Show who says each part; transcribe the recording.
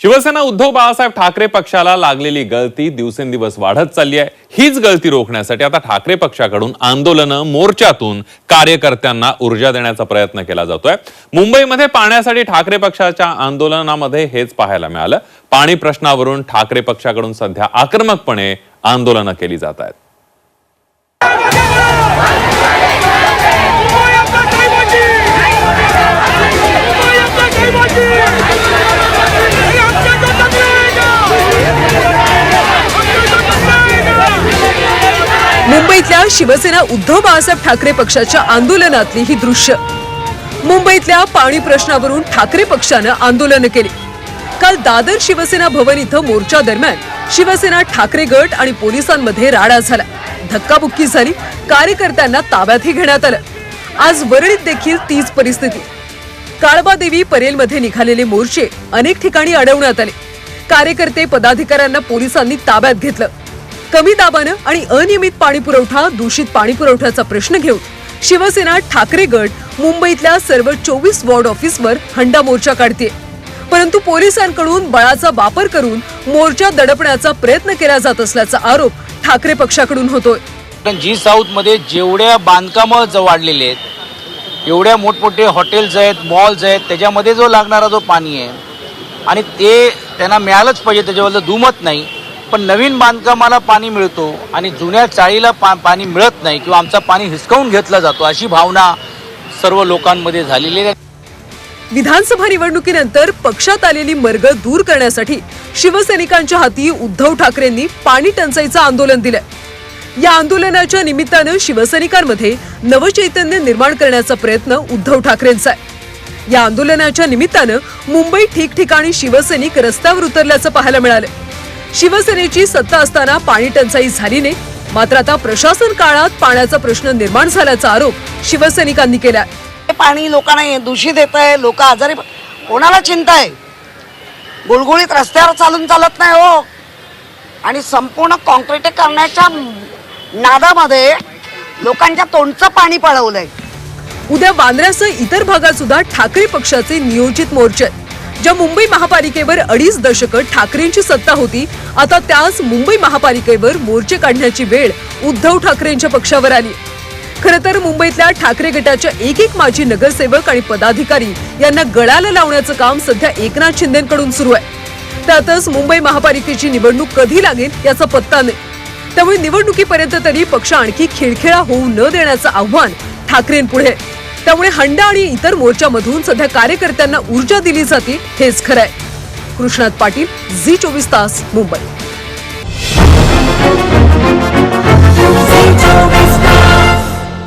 Speaker 1: शिवसेना उद्धव बाळासाहेब ठाकरे पक्षाला लागलेली गळती दिवसेंदिवस वाढत चालली आहे. हीच गळती रोखण्यासाठी आता ठाकरे पक्षाकडून आंदोलनं मोर्चातून कार्यकर्त्यांना ऊर्जा देण्याचा प्रयत्न केला जातोय. मुंबईमध्ये पाण्यासाठी ठाकरे पक्षाच्या आंदोलनामध्ये हेच पाहायला मिळालं. पाणी प्रश्नावरून ठाकरे पक्षाकडून सध्या आक्रमकपणे आंदोलनं केली जात आहेत.
Speaker 2: मुंबईतल्या शिवसेना उद्धव बाळासाहेब ठाकरे पक्षाच्या आंदोलनातली ही दृश्य. मुंबईतल्या पाणी प्रश्नावरून ठाकरे पक्षानं आंदोलन केली. काल दादर शिवसेना भवन इथं मोर्चा दरम्यान शिवसेना ठाकरे गट आणि पोलिसांमध्ये राडा झाला. धक्काबुक्की झाली. कार्यकर्त्यांना ताब्यातही घेण्यात आलं. आज वरळीत देखील तीच परिस्थिती. काळबादेवी परेलमध्ये निघालेले मोर्चे अनेक ठिकाणी अडवण्यात आले. कार्यकर्ते पदाधिकाऱ्यांना पोलिसांनी ताब्यात घेतलं. कमी दाबानं आणि अनियमित पाणी पुरवठा दूषित पाणी पुरवठ्याचा प्रश्न घेऊन शिवसेना ठाकरे गट मुंबईतल्या सर्व चोवीस वॉर्ड ऑफिसवर हंडा मोर्चा काढते परंतु पोलिसांकडून बळाचा वापर करून मोर्चा दडपण्याचा प्रयत्न केला जात असल्याचा आरोप ठाकरे पक्षाकडून होतोय.
Speaker 3: पण जी साऊथमध्ये जेवढ्या बांधकामं ज वाढलेले आहेत एवढ्या मोठमोठे हॉटेल्स आहेत मॉल्स आहेत त्याच्यामध्ये जो लागणारा जो पाणी आहे आणि ते त्यांना मिळालंच पाहिजे त्याच्याबद्दल दुमत नाही. पण नवीन बांधकामाला पाणी मिळतो आणि जुन्या चाळीला पा पाणी मिळत नाही किंवा आमचा पाणी हिसकावून घेतला जातो अशी भावना सर्व लोकांमध्ये झालेली आहे.
Speaker 2: विधानसभा निवडणुकीनंतर पक्षात आलेली मर्ग दूर करण्यासाठी शिवसैनिकांच्या हाती उद्धव ठाकरेंनी पाणी टंचाईचं आंदोलन दिलंय. या आंदोलनाच्या निमित्तानं शिवसैनिकांमध्ये नवचैतन्य निर्माण करण्याचा प्रयत्न उद्धव ठाकरेंचा आहे. या आंदोलनाच्या निमित्तानं मुंबई ठिकठिकाणी शिवसैनिक रस्त्यावर उतरल्याचं पाहायला मिळालं शिवसेनेची सत्ता असताना पाणी टंचाई झाली नाही मात्र आता प्रशासन काळात पाण्याचा प्रश्न निर्माण झाल्याचा आरोप शिवसैनिकांनी केला
Speaker 4: हे पाणी लोकांना दूषित येत आहे लोक आजारी कोणाला चिंता आहे? गुळगुळीत रस्त्यावर चालून चालत नाही हो. आणि संपूर्ण कॉन्क्रिटीकरणाच्या नादामध्ये लोकांच्या तोंडचं पाणी पळवलंय
Speaker 2: उद्या बांद्र्यासह इतर भागात सुद्धा ठाकरे पक्षाचे नियोजित मोर्चे. ज्या मुंबई महापालिकेवर अडीच दशकं ठाकरेंची सत्ता होती आता त्याच मुंबई महापालिकेवर मोर्चे काढण्याची वेळ उद्धव ठाकरेंच्या पक्षावर आली. खरं तर मुंबईतल्या ठाकरे गटाच्या एक एक माजी नगरसेवक आणि पदाधिकारी यांना गळाला लावण्याचं काम सध्या एकनाथ शिंदेकडून सुरू आहे. त्यातच मुंबई महापालिकेची निवडणूक कधी लागेल याचा पत्ता नाही. त्यामुळे निवडणुकीपर्यंत तरी पक्ष आणखी खिळखिळा होऊ न देण्याचं आव्हान ठाकरेंपुढे आहे. त्यामुळे हंडा आणि इतर मोर्चामधून सध्या कार्यकर्त्यांना ऊर्जा दिली जाते हेच खरंय. कृष्णात पाटील झी चोवीस तास मुंबई.